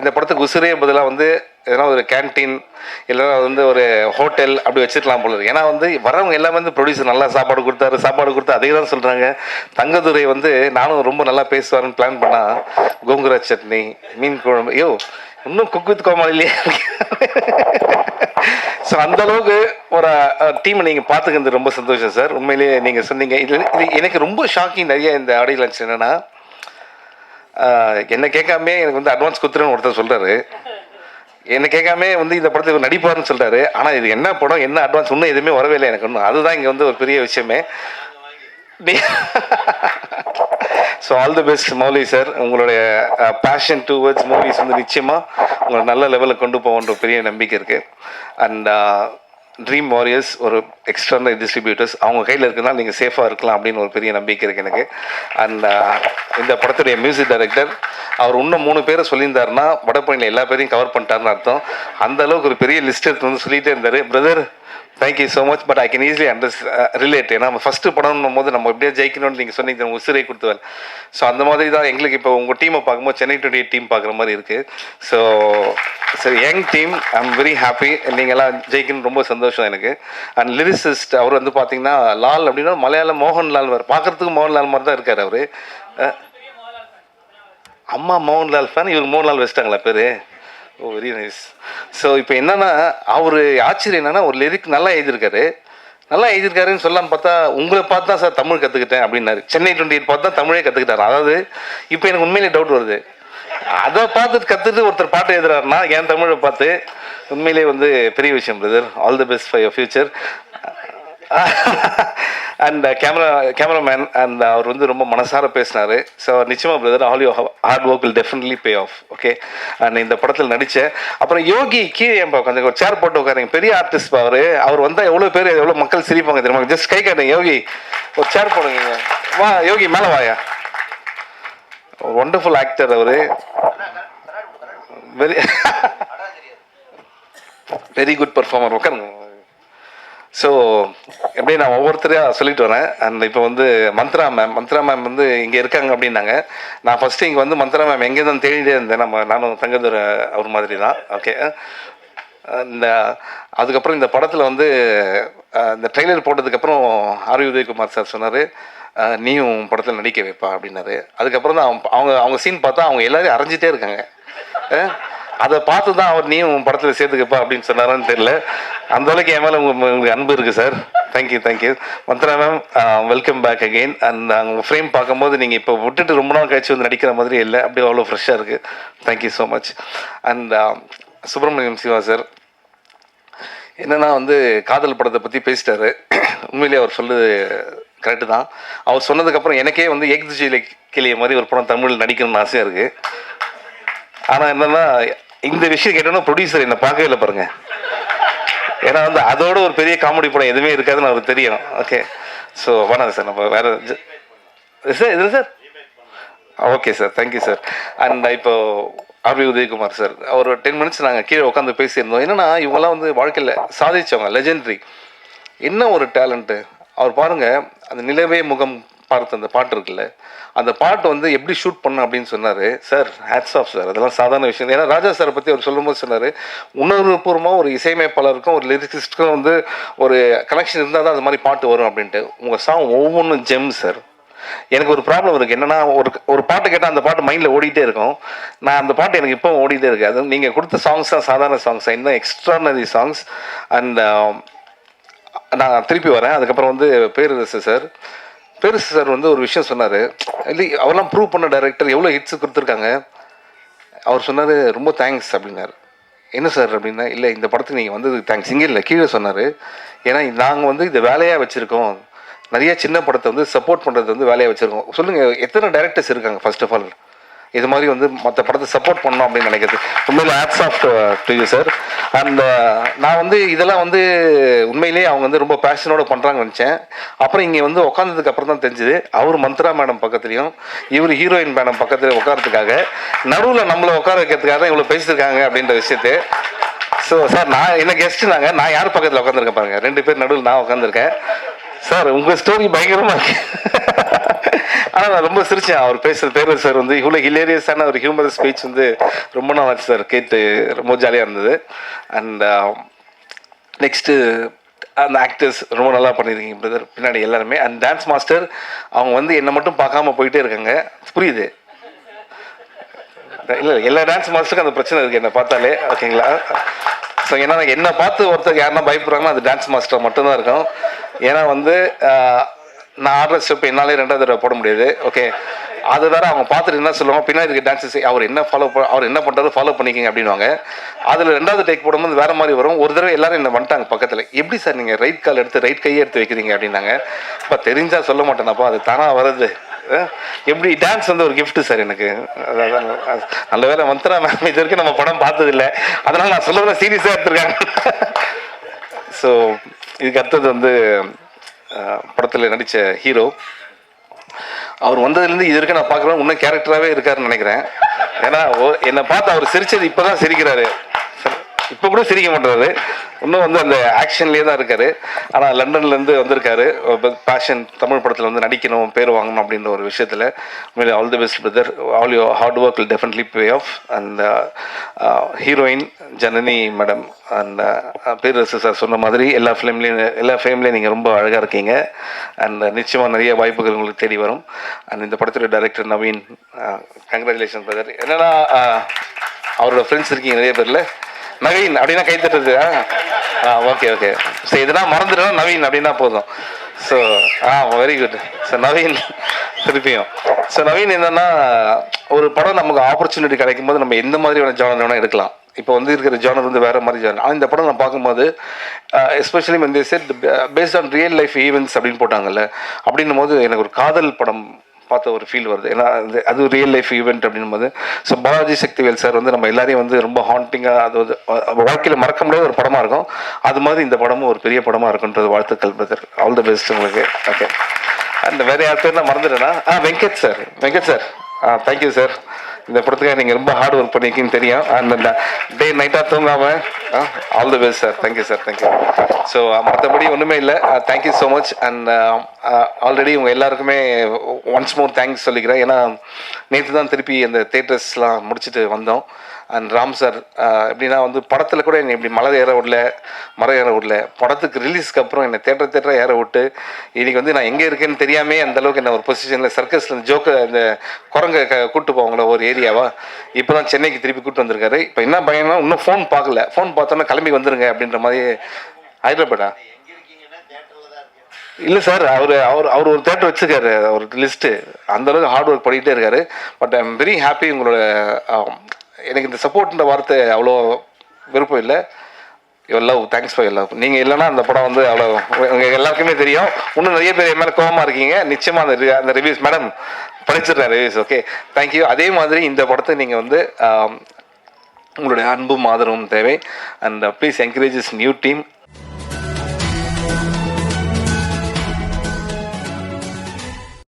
இந்த படத்துக்கு உசிரே பதிலாக வந்து எதனா ஒரு கேன்டீன் இல்லைன்னா வந்து ஒரு ஹோட்டல் அப்படி வச்சுக்கலாம் போல இருக்கு. ஏன்னா வந்து வரவங்க எல்லாமே வந்து ப்ரொடியூசர் நல்லா சாப்பாடு கொடுத்தாரு சாப்பாடு கொடுத்து அதே தான் சொல்கிறாங்க தங்கதுரை வந்து நானும் ரொம்ப நல்லா பேசுவாருன்னு பிளான் பண்ணா கோங்குரா சட்னி மீன் குழம்பு ஐயோ இன்னும் குக் வித் கோமாளிலேயே ஸோ அந்த அளவுக்கு ஒரு டீமை நீங்கள் பார்த்துக்கிறது ரொம்ப சந்தோஷம் சார் உண்மையிலேயே நீங்கள் சொன்னீங்க. இது இது எனக்கு ரொம்ப ஷாக்கிங் நிறைய இந்த ஆடியோ இருந்துச்சு என்னென்னா என்ன கேட்காம எனக்கு வந்து அட்வான்ஸ் குத்துறேன்னு ஒருத்தர் சொல்கிறாரு என்ன கேட்காம வந்து இந்த படத்துக்கு நடிப்பார்னு நடிப்பாருன்னு சொல்கிறாரு ஆனால் இது என்ன படம் என்ன அட்வான்ஸ் இன்னும் எதுவுமே வரவே இல்லை எனக்கு ஒன்றும் அதுதான் இங்கே வந்து ஒரு பெரிய விஷயமே. So all the best Mouli sir உங்களுடைய பேஷன் டுவர்ட்ஸ் மூவிஸ் வந்து நிச்சயமாக உங்களை நல்ல லெவலில் கொண்டு போகன்ற பெரிய நம்பிக்கை இருக்குது அண்ட் ட்ரீம் வாரியர்ஸ் ஒரு எக்ஸ்டர்னல் டிஸ்ட்ரிபியூட்டர்ஸ் அவங்க கையில் இருக்குன்னா நீங்கள் சேஃபாக இருக்கலாம் அப்படின்னு ஒரு பெரிய நம்பிக்கை இருக்குது எனக்கு. அண்ட் uh, இந்த படத்துடைய மியூசிக் டைரக்டர் அவர் இன்னும் மூணு பேரை சொல்லியிருந்தாருன்னா வடபழனியில் எல்லா பேரையும் கவர் பண்ணிட்டாருன்னு அர்த்தம். அந்த அளவுக்கு ஒரு பெரிய லிஸ்ட் எடுத்து வந்து சொல்லிகிட்டே இருந்தார். Brother thank you so much but I can easily under relate ஏன்னா நம்ம ஃபஸ்ட்டு படம்னும் போது நம்ம எப்படியா ஜெயிக்கணும்னு நீங்கள் சொன்னீங்க உசிரை கொடுத்துவேன் ஸோ அந்த மாதிரி தான் எங்களுக்கு இப்போ உங்கள் டீமை பார்க்கும்போது சென்னை டுடே டீம் பார்க்குற மாதிரி இருக்குது ஸோ சரி young team I am very happy நீங்கள்லாம் ஜெயிக்கணும் ரொம்ப சந்தோஷம் எனக்கு. அண்ட் லிரிசிஸ்ட் அவர் வந்து பார்த்தீங்கன்னா லால் அப்படின்னா மலையாளம் மோகன்லால் வர பார்க்குறதுக்கு மோகன்லால் மாதிரி தான் இருக்கார் அவர். அம்மா மோகன்லால் ஃபேன் இவர் மோகன்லால் வச்சிட்டாங்களா பேர்? ஓ வெரி நைஸ் ஸோ இப்போ என்னன்னா அவர் ஆச்சரியம் என்னன்னா ஒரு லிரிக் நல்லா எழுதியிருக்காரு. நல்லா எழுதியிருக்காருன்னு சொல்லலாம்னு பார்த்தா உங்களை பார்த்து தான் சார் தமிழ் கற்றுக்கிட்டேன் அப்படின்னாரு. சென்னை டுவெண்ட்டி எயிட் பார்த்து தான் தமிழே கற்றுக்கிட்டாரு அதாவது இப்போ எனக்கு உண்மையிலே டவுட் வருது. அதை பார்த்துட்டு கற்றுட்டு ஒருத்தர் பாட்டு எழுதுறாருன்னா என் தமிழை பார்த்து உண்மையிலே வந்து பெரிய விஷயம் brother all the best for your future and camera cameraman and அவர் வந்து ரொம்ப மனசார பேசினாரு. ஸோ நிச்சயமாக brother all you hard work will definitely pay off okay and இந்த படத்தில் நடித்தேன் அப்புறம் யோகி கீழே என் கொஞ்சம் ஒரு சேர் போட்டு உட்காருங்க. பெரிய ஆர்டிஸ்ட் அவர். அவர் வந்தால் எவ்வளோ பேர் எவ்வளோ மக்கள் சிரிப்பாங்க தெரியுமா? ஜஸ்ட் கை காட்டுங்க யோகி. ஒரு சேர் போடுங்க. வா யோகி மேலே வாயா. ஒண்டர்ஃபுல் ஆக்டர் அவர். வெரி வெரி குட் பர்ஃபார்மர் உட்காருங்க. ஸோ எப்படி நான் ஒவ்வொருத்தரையாக சொல்லிட்டு வரேன். அண்ட் இப்போ வந்து மந்த்ரா மேம் மந்த்ரா மேம் வந்து இங்கே இருக்காங்க அப்படின்னாங்க. நான் ஃபஸ்ட்டு இங்கே வந்து மந்த்ரா மேம் எங்கே தான் தேடிட்டே இருந்தேன். நம்ம நானும் தங்கதுரை அவர் மாதிரி தான். ஓகே இந்த அதுக்கப்புறம் இந்த படத்தில் வந்து இந்த ட்ரெய்லர் போட்டதுக்கப்புறம் ஆர் உதயகுமார் சார் சொன்னார் நீயும் படத்தில் நடிக்க வைப்பா அப்படின்னாரு. அதுக்கப்புறம் தான் அவங்க- அவங்க அவங்க சீன் பார்த்தா அவங்க எல்லோரும் அரைஞ்சிட்டே இருக்காங்க. அதை பார்த்து தான் அவர் நீயும் படத்தில் சேர்த்துக்கப்பா அப்படின்னு சொன்னாரான்னு தெரியல. அந்த அளவுக்கு என் மேலே உங்களுக்கு அன்பு இருக்குது sir thank you thank you Mantra ma'am welcome back again and அவங்க ஃப்ரேம் பார்க்கும்போது நீங்கள் இப்போ விட்டுட்டு ரொம்ப நாள் கழிச்சு வந்து நடிக்கிற மாதிரி இல்லை. அப்படியே அவ்வளோ ஃப்ரெஷ்ஷாக இருக்குது thank you so much and Subramaniam Siva sir என்னென்னா வந்து காதல் படத்தை பற்றி பேசிட்டாரு. உண்மையிலேயே அவர் சொல்லுது கரெக்டு தான். அவர் சொன்னதுக்கப்புறம் எனக்கே வந்து ஏக்திஜியில் கிளிய மாதிரி ஒரு படம் தமிழில் நடிக்கணும்னு ஆசையாக இருக்குது ஆனால் என்னென்னா இந்த விஷயம் கேட்டோன்னா ப்ரொடியூசர் என்னை பார்க்கவே இல்லை பாருங்க. ஏன்னா வந்து அதோட ஒரு பெரிய காமெடி படம் எதுவுமே இருக்காதுன்னு அவருக்கு தெரியும். ஓகே ஸோ வேணாம் சார். நம்ம வேற சார் இது sir? Okay sir thank you sir and இப்போ ஆர்பி உதயகுமார் சார் ஒரு டென் மினிட்ஸ் நாங்கள் கீழே உட்காந்து பேசியிருந்தோம். என்னன்னா இவங்கெல்லாம் வந்து வாழ்க்கையில் சாதிச்சவங்க லெஜெண்ட்ரி என்ன ஒரு டேலண்ட்டு அவர் பாருங்க அந்த நிலவே முகம் பார்த்த அந்த பாட்டு இருக்குல்ல அந்த பாட்டு வந்து எப்படி ஷூட் பண்ண அப்படின்னு சொன்னார். சார் ஹேட்ஸ் ஆஃப் சார் அதெல்லாம் சாதாரண விஷயம். ஏன்னா ராஜா சாரை பற்றி அவர் சொல்லும்போது சொன்னார் உணர்வுபூர்வமாக ஒரு இசையமைப்பாளருக்கும் ஒரு லிரிசிஸ்ட்டுக்கும் வந்து ஒரு கனெக்ஷன் இருந்தால் தான் அது மாதிரி பாட்டு வரும் அப்படின்ட்டு. உங்கள் சாங் ஒவ்வொன்றும் ஜெம் சார் எனக்கு ஒரு ப்ராப்ளம் இருக்குது என்னன்னா ஒரு ஒரு பாட்டு கேட்டால் அந்த பாட்டு மைண்டில் ஓடிட்டே இருக்கும். நான் அந்த பாட்டு எனக்கு இப்போ ஓடிட்டே இருக்கு. அது நீங்கள் கொடுத்த சாங்ஸ் தான் சாதாரண சாங்ஸ் இன்னும் எக்ஸ்ட்ரானரி சாங்ஸ் அண்ட் நான் திருப்பி வரேன். அதுக்கப்புறம் வந்து பேரரசு சார் பெருசு சார் வந்து ஒரு விஷயம் சொன்னார். இல்லை அவர்லாம் ப்ரூவ் பண்ண டைரக்டர் எவ்வளோ ஹிட்ஸ் கொடுத்துருக்காங்க. அவர் சொன்னார் ரொம்ப தேங்க்ஸ் அப்படின்னாரு. என்ன சார் அப்படின்னா இல்லை இந்த படத்துக்கு நீங்கள் வந்தது தேங்க்ஸ் இங்கே இல்லை கீழே சொன்னார். ஏன்னா நாங்கள் வந்து இதை வேலையாக வச்சுருக்கோம். நிறையா சின்ன படத்தை வந்து சப்போர்ட் பண்ணுறது வந்து வேலையாக வச்சுருக்கோம். சொல்லுங்கள் எத்தனை டேரக்டர்ஸ் இருக்காங்க ஃபர்ஸ்ட் ஆஃப் ஆல் இது மாதிரி வந்து மற்ற படத்தை சப்போர்ட் பண்ணோம் அப்படின்னு நினைக்கிறது. உண்மையில் hats off to you sir and நான் வந்து இதெல்லாம் வந்து உண்மையிலேயே அவங்க வந்து ரொம்ப பேஷனோட பண்ணுறாங்கன்னு நினச்சேன். அப்புறம் இங்கே வந்து உட்காந்ததுக்கு அப்புறம் தான் தெரிஞ்சுது. அவர் மந்த்ரா மேடம் பக்கத்துலையும் இவர் ஹீரோயின் மேடம் பக்கத்தில் உட்காரத்துக்காக நடுவில் நம்மளை உட்கார வைக்கிறதுக்காக தான் இவ்வளோ பேசியிருக்காங்க அப்படின்ற விஷயத்தை. ஸோ சார் நான் என்ன கெஸ்ட் நாங்கள் நான் யார் பக்கத்தில் உட்காந்துருக்கேன் பாருங்கள் ரெண்டு பேர் நடுவில் நான் உட்காந்துருக்கேன் சார் உங்கள் ஸ்டோரி பயங்கரமாக இருக்கு. நான் ரொம்ப சிரிச்சேன். அவர் பேசுகிற பேர் சார் வந்து இவ்வளோ ஹிலேரியஸான ஒரு ஹியூமர் ஸ்பீச் வந்து ரொம்ப நாள் ஆச்சு சார் கேட்டு ரொம்ப ஜாலியாக இருந்தது. அண்ட் நெக்ஸ்ட்டு um, அந்த ஆக்டர்ஸ் ரொம்ப நல்லா பண்ணியிருக்கீங்க பிரதர் பின்னாடி எல்லாருமே. அண்ட் டான்ஸ் மாஸ்டர் அவங்க வந்து என்னை மட்டும் பார்க்காம போயிட்டே இருக்காங்க. புரியுது? இல்லை எல்லா டான்ஸ் மாஸ்டருக்கும் அந்த பிரச்சனை இருக்குது என்னை பார்த்தாலே. ஓகேங்களா? ஸோ ஏன்னா என்னை பார்த்து ஒருத்தர் யாருன்னா பயப்படுறாங்கன்னா அது டான்ஸ் மாஸ்டர் மட்டும்தான் இருக்கும். ஏன்னா வந்து நான் ஆடுற ஸ்டெப் என்னாலே ரெண்டாவது தடவை போட முடியாது. ஓகே அது வேற அவங்க பார்த்துட்டு என்ன சொல்லுவாங்க பின்னாடி இருக்க டான்ஸஸ் அவர் என்ன ஃபாலோ அவர் என்ன பண்ணுறாரு ஃபாலோ பண்ணிக்கிங்க அப்படின்வாங்க அதில் ரெண்டாவது டேக் போடும்போது வேற மாதிரி வரும். ஒரு தடவை எல்லாரும் என்ன வந்துட்டாங்க பக்கத்தில். எப்படி சார் நீங்கள் ரைட் கால் எடுத்து ரைட் கையை எடுத்து வைக்கிறீங்க அப்படின்னாங்க. இப்போ தெரிஞ்சால் சொல்ல மாட்டேனப்பா அது தானாக வருது. எப்படி டான்ஸ் வந்து ஒரு கிஃப்ட்டு சார் எனக்கு. அதான் நல்ல வேலை மந்த்ரா மேம் இது வரைக்கும் நம்ம படம் பார்த்ததில்ல. அதனால் நான் சொல்லுறத சீரியஸாக எடுத்திருக்காங்க. ஸோ இதுக்கு அடுத்தது வந்து படத்தில் நடித்த ஹீரோ அவர் வந்ததுலேருந்து இது வரைக்கும் நான் பார்க்குறேன். இன்னும் கேரக்டராகவே இருக்காருன்னு நினைக்கிறேன். ஏன்னா ஓ- என்னை பார்த்து அவர் சிரித்தது இப்போ தான் சிரிக்கிறாரு இப்போ கூட சிரிக்க மாட்டாரு. இன்னும் வந்து அந்த ஆக்ஷன்லேயே தான் இருக்காரு. ஆனால் லண்டன்லேருந்து வந்திருக்காரு. பேஷன் தமிழ் படத்தில் வந்து நடிக்கணும் பேர் வாங்கணும் அப்படின்ற ஒரு விஷயத்தில் உண்மையிலே all the best brother all you hard work will definitely pay off and heroine Janani madam and பேர் சார் சொன்ன மாதிரி எல்லா ஃபிலிம்லேயும் எல்லா ஃபிலிம்லேயும் நீங்கள் ரொம்ப அழகாக இருக்கீங்க. அண்ட் uh, நிச்சயமாக நிறைய வாய்ப்புகள் உங்களுக்கு தேடி வரும். அண்ட் இந்த படத்தோட director Naveen uh, congratulation brother என்னன்னா uh, அவரோட ஃப்ரெண்ட்ஸ் இருக்கீங்க நிறைய பேரில். நவீன் அப்படின்னா கை தட்டுறது ஆ? ஓகே ஓகே ஸோ இதெல்லாம் மறந்துடும் நவீன் அப்படின்னா போதும். So ah very good so Naveen திருப்பியும். ஸோ நவீன் என்னன்னா ஒரு படம் நமக்கு ஆப்பர்ச்சுனிட்டி கிடைக்கும் போது நம்ம எந்த மாதிரியான ஜானர் வேணால் எடுக்கலாம். இப்போ வந்து இருக்கிற ஜானர் வந்து வேற மாதிரி ஜானர் ஆனால் இந்த படம் நான் பார்க்கும்போது எஸ்பெஷலி வந்து set based on real life events அப்படின்னு போட்டாங்கல்ல அப்படின்னும் போது எனக்கு ஒரு காதல் படம் பார்த்த ஒரு ஃபீல் வருது. ஏன்னா அது அது ரியல் லைஃப் ஈவெண்ட் அப்படின்னும் போது ஸோ பாலாஜி சக்திவேல் சார் வந்து நம்ம எல்லாரையும் வந்து ரொம்ப ஹாண்டிங்காக அது வந்து வாழ்க்கையில் மறக்க முடியாத ஒரு படமாக இருக்கும். அது மாதிரி இந்த படமும் ஒரு பெரிய படமாக இருக்குன்றது வாழ்த்துக்கள் பிரதர் ஆல் தி பெஸ்ட் உங்களுக்கு. ஓகே அந்த வேற யார் பேர் நான் மறந்துட்டேன்னா ஆ வெங்கட் சார் வெங்கட் சார் ஆ தேங்க்யூ சார் இந்த படத்துக்காக நீங்கள் ரொம்ப ஹார்ட் ஒர்க் பண்ணியிருக்கீங்கன்னு தெரியும். அண்ட் டே நைட்டாக தூங்காமல் all the best sir thank you sir thank you so மற்றபடி ஒன்றுமே இல்லை. Thank you so much and already உங்கள் எல்லாருக்குமே ஒன்ஸ் மோர் தேங்க்ஸ் சொல்லிக்கிறேன். ஏன்னா நேற்று தான் திருப்பி அந்த தேட்டர்ஸ்லாம் முடிச்சுட்டு வந்தோம். அண்ட் ராம் சார் எப்படின்னா வந்து படத்தில் கூட என்னை இப்படி மலை ஏற விடல மரம் ஏற விடல. படத்துக்கு ரிலீஸ்க்கு அப்புறம் என்னை தேட்டர் தேட்டராக ஏற விட்டு இன்னைக்கு வந்து நான் எங்கே இருக்கேன்னு தெரியாமே அந்த அளவுக்கு என்ன ஒரு பொசிஷனில் சர்க்கஸில் ஜோக்க இந்த குரங்க க கூட்டு போவாங்களோ ஒரு ஏரியாவா இப்போ தான் சென்னைக்கு திருப்பி கூட்டு வந்திருக்காரு. இப்போ என்ன பையனா இன்னும் ஃபோன் பார்க்கல. ஃபோன் பார்த்தோன்னா கிளம்பி வந்துருங்க அப்படின்ற மாதிரி ஹைதராபாடா இல்லை சார் அவர் அவர் அவர் ஒரு தேட்டர் வச்சிருக்காரு ஒரு லிஸ்ட்டு அந்தளவுக்கு ஹார்ட் ஒர்க் பண்ணிகிட்டே இருக்காரு. But I am very happy உங்களோட எனக்கு இந்த சப்போர்ட்ன்ற வார்த்தை அவ்வளோ விருப்பம் இல்லை. Your love thanks for love நீங்கள் இல்லைன்னா அந்த படம் வந்து அவ்வளோ உங்கள் எல்லாருக்குமே தெரியும். இன்னும் நிறைய பேர் என் மேலே கோவமாக இருக்கீங்க. நிச்சயமாக அந்த அந்த ரிவ்யூஸ் மேடம் படிச்சிடுறேன் ரிவ்யூஸ் ஓகே தேங்க்யூ அதே மாதிரி இந்த படத்தை நீங்கள் வந்து உங்களுடைய அன்பும் ஆதரவும் தேவை. And please encourages new team